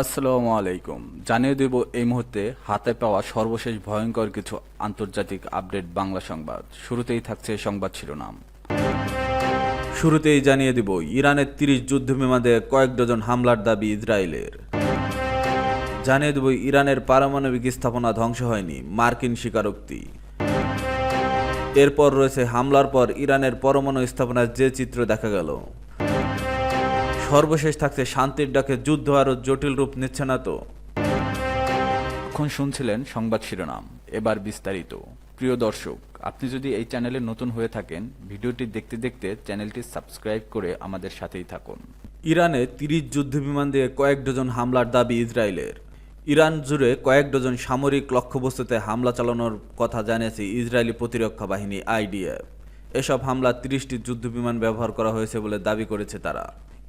আসসালামু আলাইকুম। জানিয়ে দেব এই মুহূর্তে হাতে পাওয়া সর্বশেষ ভয়ঙ্কর কিছু আন্তর্জাতিক আপডেট বাংলা সংবাদ। শুরুতেই থাকছে সংবাদ শিরোনাম। শুরুতেই জানিয়ে দেব, ইরানের তিরিশ যুদ্ধ বিমানে কয়েক ডজন হামলার দাবি ইসরায়েলের। জানিয়ে দেব, ইরানের পারমাণবিক স্থাপনা ধ্বংস হয়নি, মার্কিন স্বীকারোক্তি। এরপর রয়েছে হামলার পর ইরানের পরমাণু স্থাপনার যে চিত্র দেখা গেল। সর্বশেষ থাকছে শান্তির ডাকে যুদ্ধ আরও জটিল রূপ নিচ্ছে না তো। এখন শুনছিলেন সংবাদ শিরোনাম, এবার বিস্তারিত। প্রিয় দর্শক, আপনি যদি এই চ্যানেলে নতুন হয়ে থাকেন, ভিডিওটি দেখতে দেখতে চ্যানেলটি সাবস্ক্রাইব করে আমাদের সাথেই থাকুন। ইরানে তিরিশ যুদ্ধ বিমান দিয়ে কয়েক ডজন হামলার দাবি ইসরায়েলের। ইরান জুড়ে কয়েক ডজন সামরিক লক্ষ্যবস্তুতে হামলা চালানোর কথা জানিয়েছে ইসরায়েলি প্রতিরক্ষা বাহিনী আইডিএফ। এসব হামলা তিরিশটি যুদ্ধবিমান ব্যবহার করা হয়েছে বলে দাবি করেছে তারা।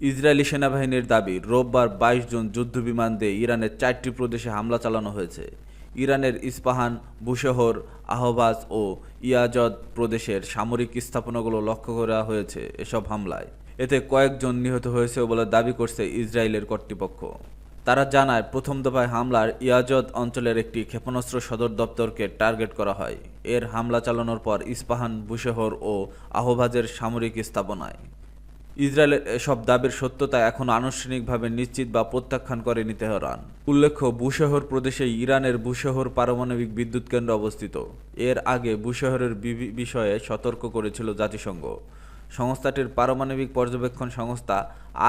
ইসরায়েলি সেনাবাহিনীর দাবি, রোববার বাইশ জন যুদ্ধবিমান দিয়ে ইরানের চারটি প্রদেশে হামলা চালানো হয়েছে। ইরানের ইস্পাহান, বুশহর, আহবাজ ও ইয়াজদ প্রদেশের সামরিক স্থাপনাগুলো লক্ষ্য করা হয়েছে এসব হামলায়। এতে কয়েকজন নিহত হয়েছে বলে দাবি করছে ইসরায়েলের কর্তৃপক্ষ। তারা জানায়, প্রথম দফায় হামলার ইয়াজদ অঞ্চলের একটি ক্ষেপণাস্ত্র সদর দপ্তরকে টার্গেট করা হয়। এর হামলা চালানোর পর ইস্পাহান, বুশেহর ও আহবাজের সামরিক স্থাপনায় ইসরায়েলের এসব দাবির সত্যতা এখন আনুষ্ঠানিকভাবে নিশ্চিত বা প্রত্যাখ্যান করেনি তেহরান উল্লেখ্য বুশহর প্রদেশে ইরানের বুশহর পারমাণবিক বিদ্যুৎ কেন্দ্র অবস্থিত। এর আগে বুশহরের বিষয়ে সতর্ক করেছিল জাতিসংঘ। সংস্থাটির পারমাণবিক পর্যবেক্ষণ সংস্থা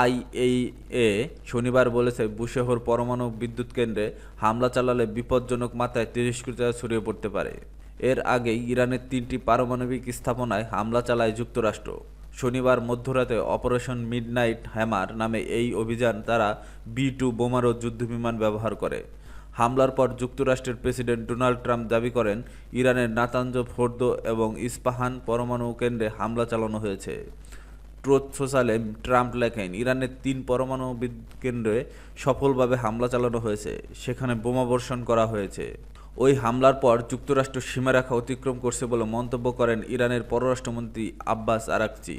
আইএইএ শনিবার বলেছে বুশেহর পরমাণু বিদ্যুৎ কেন্দ্রে হামলা চালালে বিপজ্জনক মাত্রায় তিরস্কৃততা ছড়িয়ে পড়তে পারে। এর আগেই ইরানের তিনটি পারমাণবিক স্থাপনায় হামলা চালায় যুক্তরাষ্ট্র। শনিবার মধ্যরাতে অপারেশন মিডনাইট হ্যামার নামে এই অভিযান তারা বি টু বোমারো যুদ্ধবিমান ব্যবহার করে। হামলার পর যুক্তরাষ্ট্রের প্রেসিডেন্ট ডোনাল্ড ট্রাম্প দাবি করেন, ইরানের নাতাঞ্জ ফোর্দো এবং ইস্পাহান পরমাণু কেন্দ্রে হামলা চালানো হয়েছে। ট্রোথ সোশ্যালে ট্রাম্প লেখেন, ইরানের তিন পরমাণু কেন্দ্রে সফলভাবে হামলা চালানো হয়েছে, সেখানে বোমা বর্ষণ করা হয়েছে। ওই হামলার পর যুক্তরাষ্ট্র সীমারেখা অতিক্রম করছে বলে মন্তব্য করেন ইরানের পররাষ্ট্রমন্ত্রী আব্বাস আরাকচি।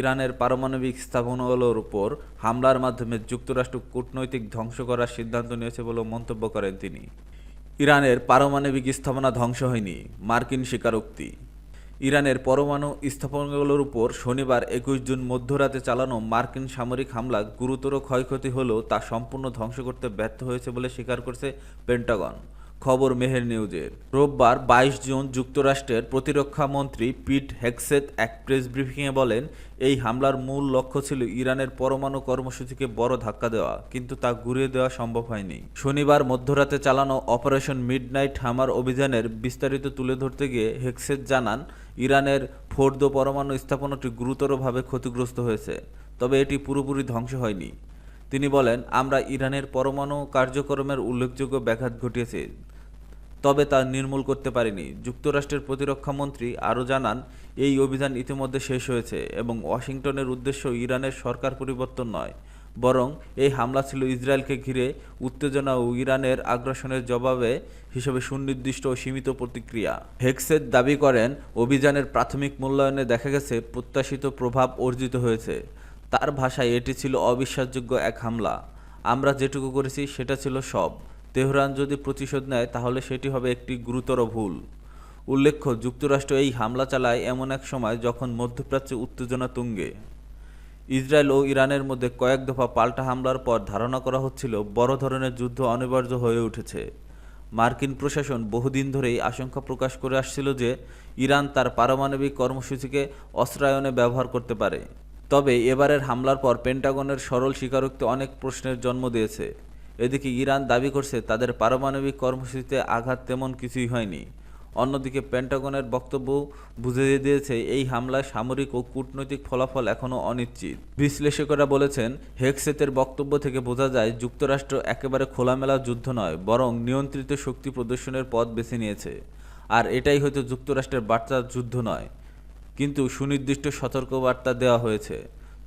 ইরানের পারমাণবিক স্থাপনাগুলোর উপর হামলার মাধ্যমে যুক্তরাষ্ট্র কূটনৈতিক ধ্বংস করার সিদ্ধান্ত নিয়েছে বলে মন্তব্য করেন তিনি। ইরানের পারমাণবিক স্থাপনা ধ্বংস হয়নি, মার্কিন স্বীকারোক্তি। ইরানের পরমাণু স্থাপনাগুলোর উপর শনিবার একুশ জুন মধ্যরাতে চালানো মার্কিন সামরিক হামলা গুরুতর ক্ষয়ক্ষতি হলেও তা সম্পূর্ণ ধ্বংস করতে ব্যর্থ হয়েছে বলে স্বীকার করছে পেন্টাগন। খবর মেহের নিউজের। রোববার বাইশ জুন যুক্তরাষ্ট্রের প্রতিরক্ষা মন্ত্রী পিট হেক্সেত এক প্রেস ব্রিফিংয়ে বলেন, এই হামলার মূল লক্ষ্য ছিল ইরানের পরমাণু কর্মসূচিকে বড় ধাক্কা দেওয়া, কিন্তু তা ঘুরিয়ে দেওয়া সম্ভব হয়নি। শনিবার মধ্যরাতে চালানো অপারেশন মিডনাইট হামার অভিযানের বিস্তারিত তুলে ধরতে গিয়ে হেক্সেত জানান, ইরানের ফোর্দো পরমাণু স্থাপনাটি গুরুতরভাবে ক্ষতিগ্রস্ত হয়েছে, তবে এটি পুরোপুরি ধ্বংস হয়নি। তিনি বলেন, আমরা ইরানের পরমাণু কার্যক্রমের উল্লেখযোগ্য ব্যাঘাত ঘটিয়েছে, তবে তা নির্মূল করতে পারেনি। যুক্তরাষ্ট্রের প্রতিরক্ষামন্ত্রী আরও জানান, এই অভিযান ইতিমধ্যে শেষ হয়েছে এবং ওয়াশিংটনের উদ্দেশ্য ইরানের সরকার পরিবর্তন নয়, বরং এই হামলা ছিল ইসরায়েলকে ঘিরে উত্তেজনা ও ইরানের আগ্রাসনের জবাবে হিসেবে সুনির্দিষ্ট ও সীমিত প্রতিক্রিয়া। হেক্সের দাবি করেন, অভিযানের প্রাথমিক মূল্যায়নে দেখা গেছে, প্রত্যাশিত প্রভাব অর্জিত হয়েছে। তার ভাষায় এটি ছিল অবিশ্বাসযোগ্য এক হামলা। আমরা যেটুকু করেছি সেটা ছিল সব। তেহরান যদি প্রতিশোধ নেয়, তাহলে সেটি হবে একটি গুরুতর ভুল। উল্লেখ্য, যুক্তরাষ্ট্র এই হামলা চালায় এমন এক সময় যখন মধ্যপ্রাচ্যে উত্তেজনা তুঙ্গে। ইসরায়েল ও ইরানের মধ্যে কয়েক দফা পাল্টা হামলার পর ধারণা করা হচ্ছিল বড় ধরনের যুদ্ধ অনিবার্য হয়ে উঠেছে। মার্কিন প্রশাসন বহুদিন ধরেই আশঙ্কা প্রকাশ করে আসছিল যে ইরান তার পারমাণবিক কর্মসূচিকে অস্ত্রায়নে ব্যবহার করতে পারে। তবে এবারের হামলার পর পেন্টাগনের সরল স্বীকারোক্তি অনেক প্রশ্নের জন্ম দিয়েছে। এদিকে ইরান দাবি করছে, তাদের পারমাণবিক কর্মসূচিতে আঘাত তেমন কিছুই হয়নি। অন্যদিকে পেন্টাগনের বক্তব্য বুঝিয়ে দিয়েছে, এই হামলায় সামরিক ও কূটনৈতিক ফলাফল এখনও অনিশ্চিত। বিশ্লেষকেরা বলেছেন হেক্সেতের বক্তব্য থেকে বোঝা যায়, যুক্তরাষ্ট্র একেবারে খোলামেলা যুদ্ধ নয়, বরং নিয়ন্ত্রিত শক্তি প্রদর্শনের পথ বেছে নিয়েছে। আর এটাই হয়তো যুক্তরাষ্ট্রের বার্তা যুদ্ধ নয়। কিন্তু সুনির্দিষ্ট সতর্কবার্তা দেওয়া হয়েছে।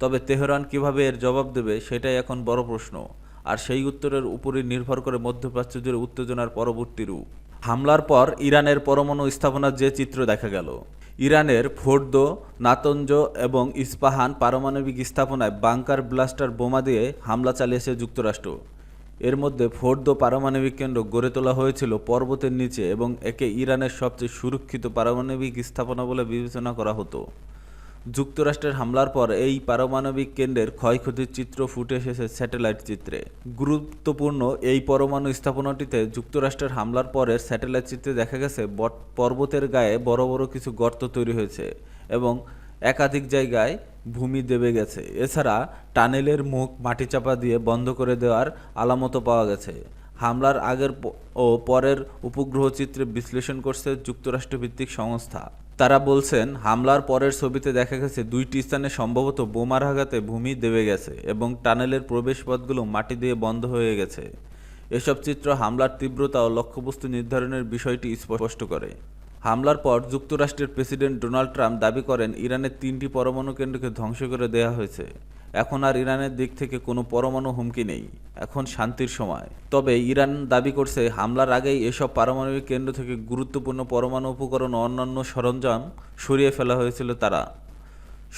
তবে তেহরান কীভাবে এর জবাব দেবে সেটাই এখন বড় প্রশ্ন, আর সেই উত্তরের উপরই নির্ভর করে মধ্যপ্রাচ্য জুড়ে উত্তেজনার পরবর্তী রূপ। হামলার পর ইরানের পরমাণু স্থাপনার যে চিত্র দেখা গেল, ইরানের ফোর্দ, নাতঞ্জ এবং ইস্পাহান পারমাণবিক স্থাপনায় বাংকার ব্লাস্টার বোমা দিয়ে হামলা চালিয়েছে যুক্তরাষ্ট্র। এর মধ্যে ফোর্দো পারমাণবিক কেন্দ্র গড়ে তোলা হয়েছিল পর্বতের নিচে এবং একে ইরানের সবচেয়ে সুরক্ষিত পারমাণবিক স্থাপনা বলে বিবেচনা করা হতো। যুক্তরাষ্ট্রের হামলার পর এই পারমাণবিক কেন্দ্রের ক্ষয়ক্ষতির চিত্র ফুটে এসেছে স্যাটেলাইট চিত্রে। গুরুত্বপূর্ণ এই পরমাণু স্থাপনাটিতে যুক্তরাষ্ট্রের হামলার পরের স্যাটেলাইট চিত্রে দেখা গেছে পর্বতের গায়ে বড় বড় কিছু গর্ত তৈরি হয়েছে এবং একাধিক জায়গায় ভূমি দেবে গেছে। এছাড়া টানেলের মুখ মাটি চাপা দিয়ে বন্ধ করে দেওয়ার আলামতও পাওয়া গেছে। হামলার আগের ও পরের উপগ্রহ চিত্রে বিশ্লেষণ করছে যুক্তরাষ্ট্রভিত্তিক সংস্থা। তারা বলছেন, হামলার পরের ছবিতে দেখা গেছে দুইটি স্থানে সম্ভবত বোমার আঘাতে ভূমি দেবে গেছে এবং টানেলের প্রবেশপথগুলো মাটি দিয়ে বন্ধ হয়ে গেছে। এসব চিত্র হামলার তীব্রতা ও লক্ষ্যবস্তু নির্ধারণের বিষয়টি স্পষ্ট করে। হামলার পর যুক্তরাষ্ট্রের প্রেসিডেন্ট ডোনাল্ড ট্রাম্প দাবি করেন ইরানের তিনটি পরমাণু কেন্দ্রকে ধ্বংস করে দেওয়া হয়েছে। এখন আর ইরানের দিক থেকে কোনো পরমাণু হুমকি নেই। এখন শান্তির সময়। তবে ইরান দাবি করছে, হামলার আগেই এসব পারমাণবিক কেন্দ্র থেকে গুরুত্বপূর্ণ পরমাণু উপকরণ ও অন্যান্য সরঞ্জাম সরিয়ে ফেলা হয়েছিল তারা।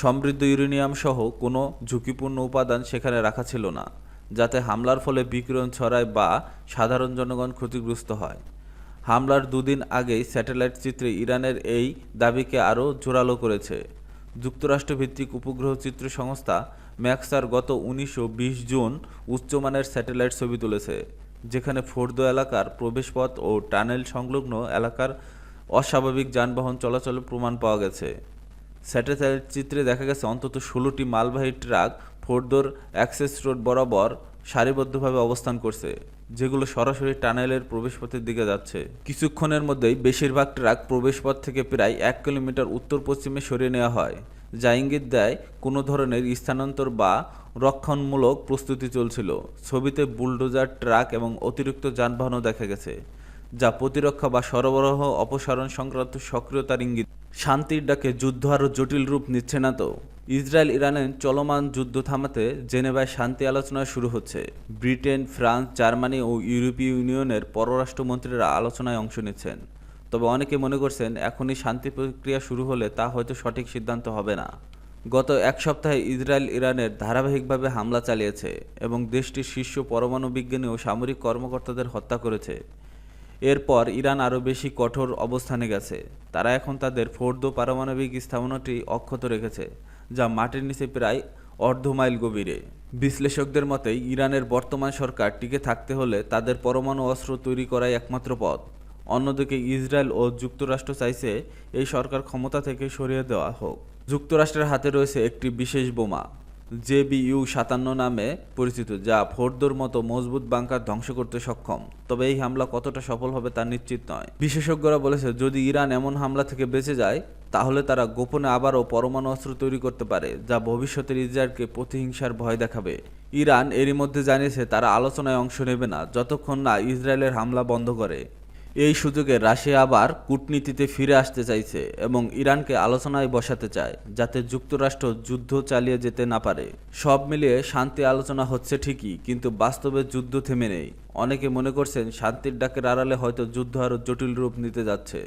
সমৃদ্ধ ইউরেনিয়াম সহ কোনো ঝুঁকিপূর্ণ উপাদান সেখানে রাখা ছিল না, যাতে হামলার ফলে বিকিরণ ছড়ায় বা সাধারণ জনগণ ক্ষতিগ্রস্ত হয়। হামলার দুদিন আগেই স্যাটেলাইট চিত্রে ইরানের এই দাবিকে আরও জোরালো করেছে। যুক্তরাষ্ট্রভিত্তিক উপগ্রহ চিত্র সংস্থা ম্যাক্সার গত উনিশ ও বিশ জুন উচ্চমানের স্যাটেলাইট ছবি তুলেছে, যেখানে ফোর্দো এলাকার প্রবেশপথ ও টানেল সংলগ্ন এলাকার অস্বাভাবিক যানবাহন চলাচলের প্রমাণ পাওয়া গেছে। স্যাটেলাইট চিত্রে দেখা গেছে অন্তত ষোলোটি মালবাহী ট্রাক ফোর্দোর অ্যাক্সেস রোড বরাবর সারিবদ্ধভাবে অবস্থান করছে। যেগুলো সরাসরি টানেলের প্রবেশপথের দিকে যাচ্ছে। কিছুক্ষণের মধ্যেই বেশিরভাগ ট্রাক প্রবেশপথ থেকে প্রায় এক কিলোমিটার উত্তর পশ্চিমে সরিয়ে নেওয়া হয়, যা ইঙ্গিত দেয় কোনো ধরনের স্থানান্তর বা রক্ষণমূলক প্রস্তুতি চলছিল। ছবিতে বুলডোজার ট্রাক এবং অতিরিক্ত যানবাহনও দেখা গেছে, যা প্রতিরক্ষা বা সরবরাহ অপসারণ সংক্রান্ত সক্রিয়তার ইঙ্গিত। শান্তির ডাকে যুদ্ধ আরও জটিল রূপ নিচ্ছে না তো। ইসরায়েল ইরানের চলমান যুদ্ধ থামাতে জেনেভায় শান্তি আলোচনা শুরু হচ্ছে। ব্রিটেন, ফ্রান্স, জার্মানি ও ইউরোপীয় ইউনিয়নের পররাষ্ট্রমন্ত্রীরা আলোচনায় অংশ নিচ্ছেন। তবে অনেকে মনে করছেন এখনই শান্তি প্রক্রিয়া শুরু হলে তা হয়তো সঠিক সিদ্ধান্ত হবে না। গত এক সপ্তাহে ইসরায়েল ইরানের ধারাবাহিকভাবে হামলা চালিয়েছে এবং দেশটির শীর্ষ পরমাণু বিজ্ঞানী ও সামরিক কর্মকর্তাদের হত্যা করেছে। এরপর ইরান আরও বেশি কঠোর অবস্থানে গেছে। তারা এখন তাদের ফোর্দো পারমাণবিক স্থাপনাটি অক্ষত রেখেছে। যা মাটির নিচে প্রায় অর্ধ মাইল গভীরে। বিশ্লেষকদের মতে ইরানের বর্তমান সরকার টিকে থাকতে হলে তাদের পরমাণু অস্ত্র তৈরি করাই একমাত্র পথ। অন্যদিকে ইসরায়েল ও যুক্তরাষ্ট্র চাইছে এই সরকার ক্ষমতা থেকে সরিয়ে দেওয়া হোক। যুক্তরাষ্ট্রের হাতে রয়েছে একটি বিশেষ বোমা। জেবিইউ সাতান্ন নামে পরিচিত, যা ফোর্দোর মতো মজবুত বাংকার ধ্বংস করতে সক্ষম। তবে এই হামলা কতটা সফল হবে তা নিশ্চিত নয়। বিশেষজ্ঞরা বলেছে, যদি ইরান এমন হামলা থেকে বেঁচে যায়, তাহলে তারা গোপনে আবারও পরমাণু অস্ত্র তৈরি করতে পারে, যা ভবিষ্যতের ইসরায়েলকে প্রতিহিংসার ভয় দেখাবে। ইরান এরই মধ্যে জানিয়েছে, তারা আলোচনায় অংশ নেবে না, যতক্ষণ না ইসরায়েলের হামলা বন্ধ করে। এই সুযোগে রাশিয়া আবার কূটনীতিতে ফিরে আসতে চাইছে এবং ইরানকে আলোচনায় বসাতে চায়, যাতে যুক্তরাষ্ট্র যুদ্ধ চালিয়ে যেতে না পারে। সব মিলিয়ে শান্তি আলোচনা হচ্ছে ঠিকই, কিন্তু বাস্তবে যুদ্ধ থেমে নেই। অনেকে মনে করছেন শান্তির ডাকের আড়ালে হয়তো যুদ্ধ আরও জটিল রূপ নিতে যাচ্ছে।